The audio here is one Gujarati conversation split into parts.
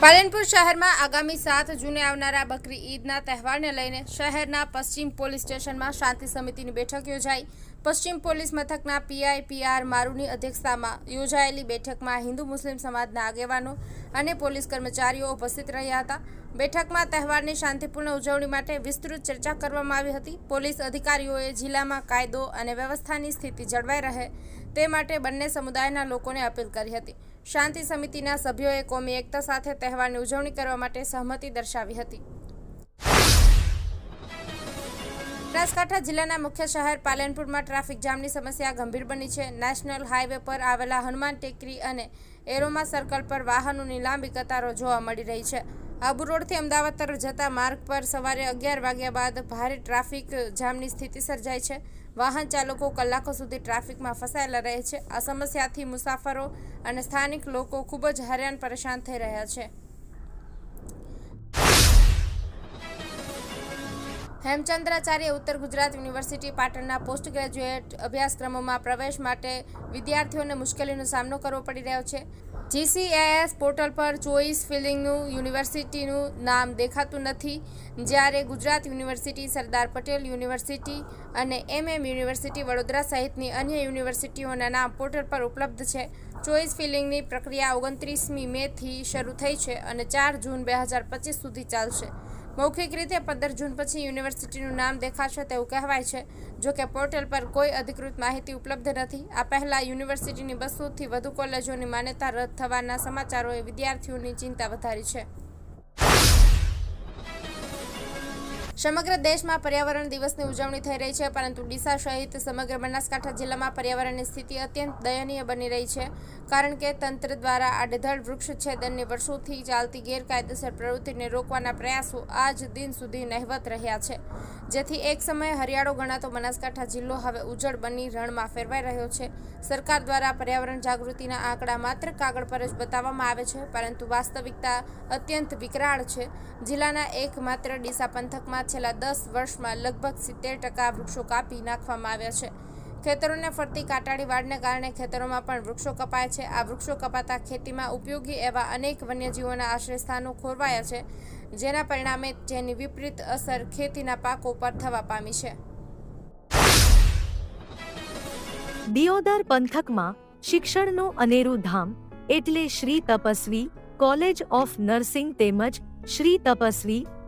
પાલનપુર શહેરમાં આગામી સાત જૂને આવનારા બકરી ઈદના તહેવારને લઈને શહેરના પશ્ચિમ પોલીસ સ્ટેશનમાં શાંતિ સમિતિની બેઠક યોજાઈ. પશ્ચિમ પોલીસ મથકના પીઆઈ પીઆર મારુની અધ્યક્ષતામાં યોજાયેલી બેઠકમાં હિન્દુ મુસ્લિમ સમાજના આગેવાનો અને પોલીસ કર્મચારીઓ ઉપસ્થિત રહ્યા હતા. બેઠકમાં તહેવારની શાંતિપૂર્ણ ઉજવણી માટે વિસ્તૃત ચર્ચા કરવામાં આવી હતી. પોલીસ અધિકારીઓએ જિલ્લામાં કાયદો અને વ્યવસ્થાની સ્થિતિ જળવાઈ રહે તે માટે બંને સમુદાયના લોકોને અપીલ કરી હતી. શાંતિ સમિતિના સભ્યોએ કોમી એકતા સાથે તહેવારની ઉજવણી કરવા માટે સહમતિ દર્શાવી હતી. બનાસકાંઠા જિલ્લાના મુખ્ય શહેર પાલનપુરમાં ટ્રાફિક જામની સમસ્યા ગંભીર બની છે. નેશનલ હાઈવે પર આવેલા હનુમાન ટેકરી અને એરોમા સર્કલ પર વાહનોની લાંબી કતારો જોવા મળી રહી છે. આબુ રોડથી અમદાવાદ તરફ જતા માર્ગ પર સવારે અગિયાર વાગ્યા બાદ ભારે ટ્રાફિક જામની સ્થિતિ સર્જાઈ છે. વાહન ચાલકો કલાકો સુધી ટ્રાફિકમાં ફસાયેલા રહે છે. આ સમસ્યાથી મુસાફરો અને સ્થાનિક લોકો ખૂબ જ હેરાન પરેશાન થઈ રહ્યા છે. હેમચંદ્રાચાર્ય ઉત્તર ગુજરાત યુનિવર્સિટી પાટણના પોસ્ટ ગ્રેજ્યુએટ અભ્યાસક્રમોમાં પ્રવેશ માટે વિદ્યાર્થીઓને મુશ્કેલીનો સામનો કરવો પડી રહ્યો છે. જીસીએએસ પોર્ટલ પર ચોઈસ ફિલિંગનું યુનિવર્સિટીનું નામ દેખાતું નથી. જ્યારે ગુજરાત યુનિવર્સિટી, સરદાર પટેલ યુનિવર્સિટી અને એમએમ યુનિવર્સિટી વડોદરા સહિતની અન્ય યુનિવર્સિટીઓના નામ પોર્ટલ પર ઉપલબ્ધ છે. ચોઈસ ફિલિંગની પ્રક્રિયા ઓગણત્રીસમી મેથી શરૂ થઈ છે અને ચાર જૂન બે હજાર પચીસ સુધી ચાલશે. મૌખિક રીતે પંદર જૂન પછી યુનિવર્સિટીનું નામ દેખાશે તેવું કહેવાય છે. જો કે પોર્ટલ પર કોઈ અધિકૃત માહિતી ઉપલબ્ધ નથી. આ પહેલાં યુનિવર્સિટીની બસોથી વધુ કોલેજોની માન્યતા રદ થવાના સમાચારોએ વિદ્યાર્થીઓની ચિંતા વધારી છે. સમગ્ર દેશમાં પર્યાવરણ દિવસની ઉજવણી થઈ રહી છે, પરંતુ ડીસા સહિત સમગ્ર બનાસકાંઠા જિલ્લામાં પર્યાવરણની સ્થિતિ અત્યંત દયનીય બની રહી છે, કારણ કે તંત્ર દ્વારા આડેધડ વૃક્ષછેદનની વર્ષોથી ચાલતી ગેરકાયદેસર પ્રવૃત્તિને રોકવાના પ્રયાસો આજ દિન સુધી નહિવત રહ્યા છે. જેથી એક સમયે હરિયાળો ગણાતો બનાસકાંઠા જિલ્લો હવે ઉજળ બની રણમાં ફેરવાઈ રહ્યો છે. સરકાર દ્વારા પર્યાવરણ જાગૃતિના આંકડા માત્ર કાગળ પર જ બતાવવામાં આવે છે, પરંતુ વાસ્તવિકતા અત્યંત વિકરાળ છે. જિલ્લાના એકમાત્ર ડીસા પંથકમાં છેલ્લા દસ વર્ષમાં લગભગ સિત્તેર ટકા વૃક્ષો કાપી નાખવામાં આવ્યા છે. ખેતરોને ફરતી કાટાળી વાડને કારણે ખેતરોમાં પણ વૃક્ષો કપાય છે. આ વૃક્ષો કપાતા ખેતીમાં ઉપયોગી એવા અનેક વન્યજીવોના આશ્રયસ્થાનો ખોરવાયા છે, જેના પરિણામે જેની વિપરીત અસર ખેતીના પાકો પર થવા પામી છે. દિયોદર પંથકમાં શિક્ષણનું અનેરું ધામ એટલે Shri Tapasvi college of nursing તેમજ શ્રી તપસ્વી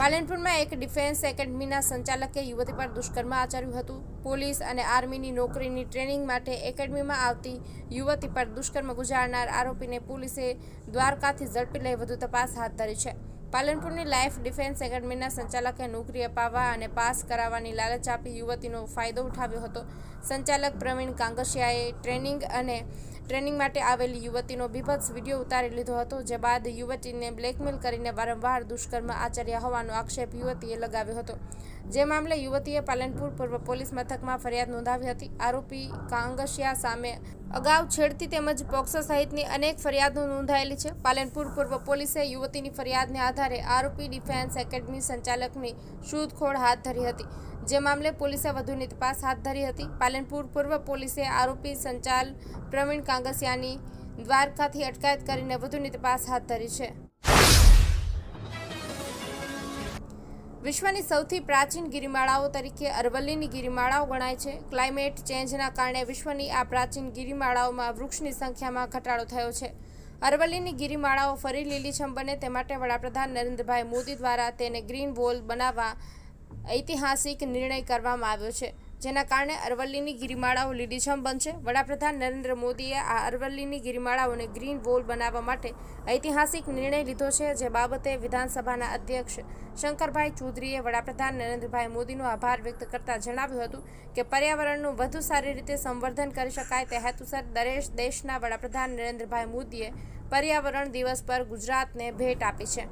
પાલનપુરમાં એક ડિફેન્સ એકેડમીના સંચાલકે યુવતી પર દુષ્કર્મ આચર્યું હતું. પોલીસ અને આર્મીની નોકરીની ટ્રેનિંગ માટે એકેડમીમાં આવતી યુવતી પર દુષ્કર્મ ગુજારનાર આરોપીને પોલીસે દ્વારકાથી ઝડપી લઈ વધુ તપાસ હાથ ધરી છે. પાલનપુરની લાઈફ ડિફેન્સ એકેડમીના સંચાલકે નોકરી અપાવવા અને પાસ કરાવવાની લાલચ આપી યુવતીનો ફાયદો ઉઠાવ્યો હતો. સંચાલક પ્રવીણ કાંગસિયાએ ટ્રેનિંગ અને ટ્રેનિંગ માટે આવેલી યુવતીનો બીભત્સ વીડિયો ઉતારી લીધો હતો, જે બાદ યુવતીને બ્લેકમેલ કરીને વારંવાર દુષ્કર્મ આચર્યા હોવાનો આક્ષેપ યુવતીએ લગાવ્યો હતો. જે મામલે યુવતીએ પાલનપુર પૂર્વ પોલીસ મથકમાં ફરિયાદ નોંધાવી હતી. આરોપી કાંગસિયા સામે અગાઉ છેડતી તેમજ પોક્સો સહિતની અનેક ફરિયાદો નોંધાયેલી છે. પાલનપુર પૂર્વ પોલીસે યુવતીની ફરિયાદને આધારે આરોપી ડિફેન્સ એકેડમી સંચાલકની શોધખોળ હાથ ધરી હતી. જે મામલે પોલીસે વધુની તપાસ હાથ ધરી હતી. પાલનપુર પૂર્વ પોલીસે આરોપી સંચાલ પ્રવીણ કાંગસિયાની દ્વારકાથી અટકાયત કરીને વધુની તપાસ હાથ ધરી છે. વિશ્વની સૌથી પ્રાચીન ગિરિમાળાઓ તરીકે અરવલ્લીની ગિરિમાળાઓ ગણાય છે. ક્લાઇમેટ ચેન્જના કારણે વિશ્વની આ પ્રાચીન ગિરિમાળાઓમાં વૃક્ષની સંખ્યામાં ઘટાડો થયો છે. અરવલ્લીની ગિરિમાળાઓ ફરી લીલીછમ બને તે માટે વડાપ્રધાન નરેન્દ્રભાઈ મોદી દ્વારા તેને ગ્રીન વોલ બનાવવા ઐતિહાસિક નિર્ણય કરવામાં આવ્યો છે, જેના કારણે અરવલ્લીની ગિરિમાળાઓ લીલીછમ બનશે. વડાપ્રધાન નરેન્દ્ર મોદીએ આ અરવલ્લીની ગિરિમાળાઓને ગ્રીન વોલ બનાવવા માટે ઐતિહાસિક નિર્ણય લીધો છે, જે બાબતે વિધાનસભાના અધ્યક્ષ શંકરભાઈ ચૌધરીએ વડાપ્રધાન નરેન્દ્રભાઈ મોદીનો આભાર વ્યક્ત કરતા જણાવ્યું હતું કે પર્યાવરણનું વધુ સારી રીતે સંવર્ધન કરી શકાય તે હેતુસર દરેશ દેશના વડાપ્રધાન નરેન્દ્રભાઈ મોદીએ પર્યાવરણ દિવસ પર ગુજરાતને ભેટ આપી છે.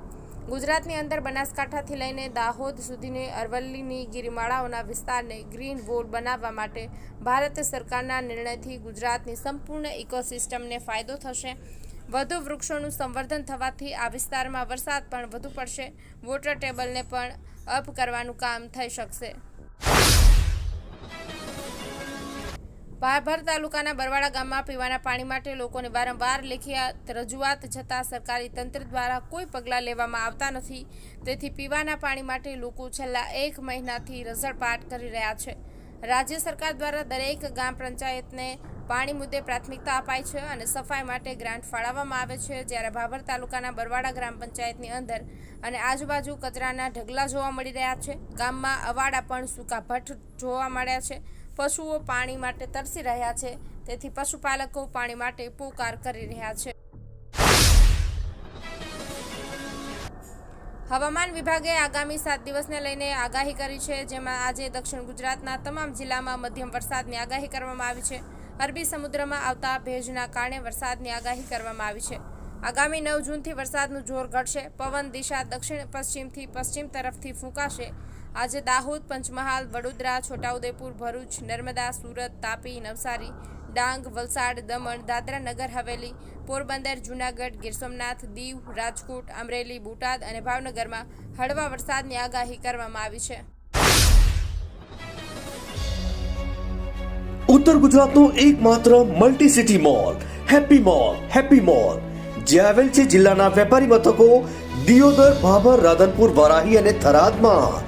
ગુજરાતની અંદર બનાસકાંઠાથી લઈને દાહોદ સુધીની અરવલ્લીની ગિરિમાળાઓના વિસ્તારને ગ્રીન વોર્ડ બનાવવા માટે ભારત સરકારના નિર્ણયથી ગુજરાતની સંપૂર્ણ ઇકોસિસ્ટમને ફાયદો થશે. વધુ વૃક્ષોનું સંવર્ધન થવાથી આ વિસ્તારમાં વરસાદ પણ વધુ પડશે. વોટર ટેબલને પણ અપ કરવાનું કામ થઈ શકશે. ભાભર તાલુકાના બરવાડા ગામમાં પીવાના પાણી માટે લોકોને વારંવાર લેખિયાત રજૂઆત છતાં સરકારી તંત્ર દ્વારા કોઈ પગલાં લેવામાં આવતા નથી. તેથી પીવાના પાણી માટે લોકો છેલ્લા એક મહિનાથી રઝળપાટ કરી રહ્યા છે. રાજ્ય સરકાર દ્વારા દરેક ગામ પંચાયતને પાણી મુદ્દે પ્રાથમિકતા અપાય છે અને સફાઈ માટે ગ્રાન્ટ ફાળવવામાં આવે છે. જ્યારે ભાભર તાલુકાના બરવાડા ગ્રામ પંચાયતની અંદર અને આજુબાજુ કચરાના ઢગલા જોવા મળી રહ્યા છે. ગામમાં અવાડા પણ સૂકા ભઠ્ઠ જોવા મળ્યા છે. પશુઓ પાણી માટે તરસી રહ્યા છે. તેથી પશુપાલકો પાણી માટે પોકાર કરી રહ્યા છે. હવામાન વિભાગે આગામી સાત દિવસને લઈને આગાહી કરી છે, જેમાં આજે દક્ષિણ ગુજરાતના તમામ જિલ્લામાં મધ્યમ વરસાદની આગાહી કરવામાં આવી છે. અરબી સમુદ્રમાં આવતા ભેજના કારણે વરસાદની આગાહી કરવામાં આવી છે. આગામી નવ જૂનથી વરસાદનું જોર ઘટશે. પવન દિશા દક્ષિણ પશ્ચિમથી પશ્ચિમ તરફથી ફૂંકાશે. આજે દાહોદ, પંચમહાલ, વડોદરા, છોટાઉદેપુર, ભરૂચ, નર્મદા, સુરત, તાપી, નવસારી, ડાંગ, વલસાડ, દમણ, દાદરા નગર, હવેલી, પોરબંદર, જૂનાગઢ, ગીર સોમનાથ, દીવ, રાજકોટ, અમરેલી, બોટાદ અને ભાવનગરમાં હળવા વરસાદની આગાહી કરવામાં આવી છે. ઉત્તર ગુજરાતનું એકમાત્ર multi city mall happy mall happy mall જે આવેલ છે જિલ્લાના વેપારી મથકો દિયોદર, ભાભર, રાધનપુર, વરાહી અને થરાદમાં.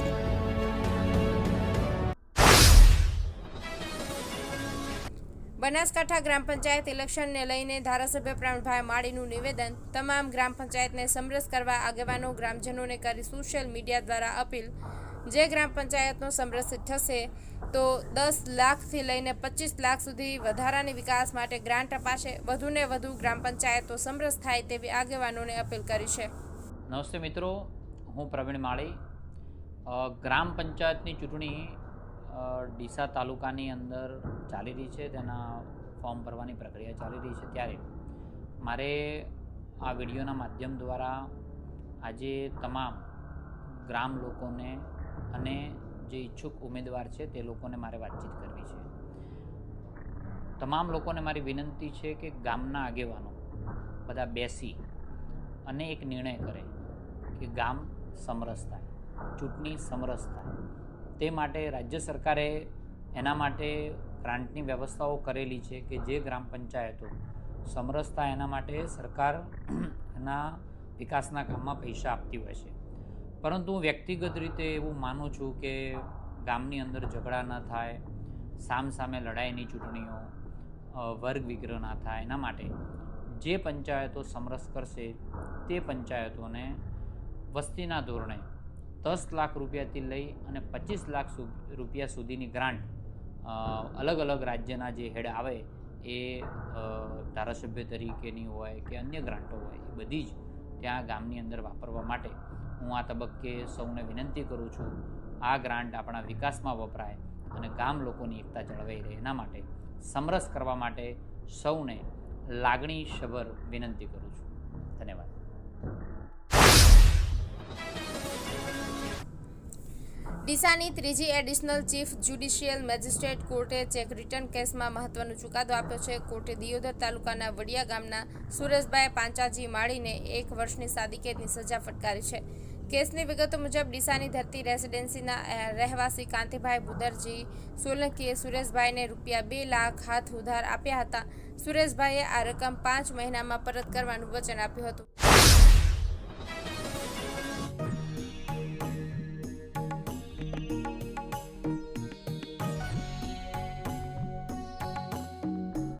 બનાસકાંઠા ગ્રામ પંચાયત ઇલેક્શનને લઈને ધારાસભ્ય પ્રવીણભાઈ માળીનું નિવેદન, તમામ ગ્રામ પંચાયતને સમરસ કરવા આગેવાનો, ગ્રામજનોને કરી સોશિયલ મીડિયા દ્વારા અપીલ. જે ગ્રામ પંચાયતનો સમરસ થશે તો દસ લાખથી લઈને પચીસ લાખ સુધી વધારાની વિકાસ માટે ગ્રાન્ટ અપાશે. વધુને વધુ ગ્રામ પંચાયતો સમરસ થાય તેવી આગેવાનોને અપીલ કરી છે. નમસ્તે મિત્રો, હું પ્રવીણ માળી. ગ્રામ પંચાયતની ચૂંટણી ડીસા તાલુકાની અંદર ચાલી રહી છે, તેના ફોર્મ ભરવાની પ્રક્રિયા ચાલી રહી છે ત્યારે મારે આ વિડીયોના માધ્યમ દ્વારા આજે તમામ ગ્રામ લોકોને અને જે ઈચ્છુક ઉમેદવાર છે તે લોકોને મારે વાતચીત કરવી છે. તમામ લોકોને મારી વિનંતી છે કે ગામના આગેવાનો બધા બેસી અને એક નિર્ણય કરે કે ગામ સમરસ થાય, ચૂંટણી સમરસ થાય. તે માટે રાજ્ય સરકારે એના માટે ગ્રાન્ટની વ્યવસ્થાઓ કરેલી છે કે જે ગ્રામ પંચાયતો સમરસતા એના માટે સરકાર એના વિકાસના કામમાં પૈસા આપતી હોય છે. પરંતુ હું વ્યક્તિગત રીતે એવું માનું છું કે ગામની અંદર ઝઘડા ન થાય, સામ સામે લડાઈની ચૂંટણીઓ વર્ગ વિગ્રહ ના થાય, એના માટે જે પંચાયતો સમરસ કરશે તે પંચાયતોને વસ્તીના ધોરણે દસ લાખ રૂપિયાથી લઈ અને પચીસ લાખ રૂપિયા સુધીની ગ્રાન્ટ અલગ અલગ રાજ્યના જે હેડ આવે એ ધારાસભ્ય તરીકેની હોય કે અન્ય ગ્રાન્ટો હોય, એ બધી જ ત્યાં ગામની અંદર વાપરવા માટે હું આ તબક્કે સૌને વિનંતી કરું છું. આ ગ્રાન્ટ આપણા વિકાસમાં વપરાય અને ગામ લોકોની એકતા જળવાઈ રહે. એના માટે સમરસ કરવા માટે સૌને લાગણીસભર વિનંતી કરું છું. ધન્યવાદ. ડીસાની ત્રીજી એડિશનલ ચીફ જ્યુડિશિયલ મેજિસ્ટ્રેટ કોર્ટે ચેક રિટર્ન કેસમાં મહત્વનો ચુકાદો આપ્યો છે. કોર્ટે દિયોદર તાલુકાના વડિયા ગામના સુરેશભાઈ પાંચાજી માળીને એક વર્ષની સાદી સજા ફટકારી છે. કેસની વિગતો મુજબ ડીસાની ધરતી રેસિડેન્સીના રહેવાસી કાંતિભાઈ બુદરજી સોલંકીએ સુરેશભાઈને રૂપિયા બે લાખ હાથ ઉધાર આપ્યા હતા. સુરેશભાઈએ આ રકમ પાંચ મહિનામાં પરત કરવાનું વચન આપ્યું હતું.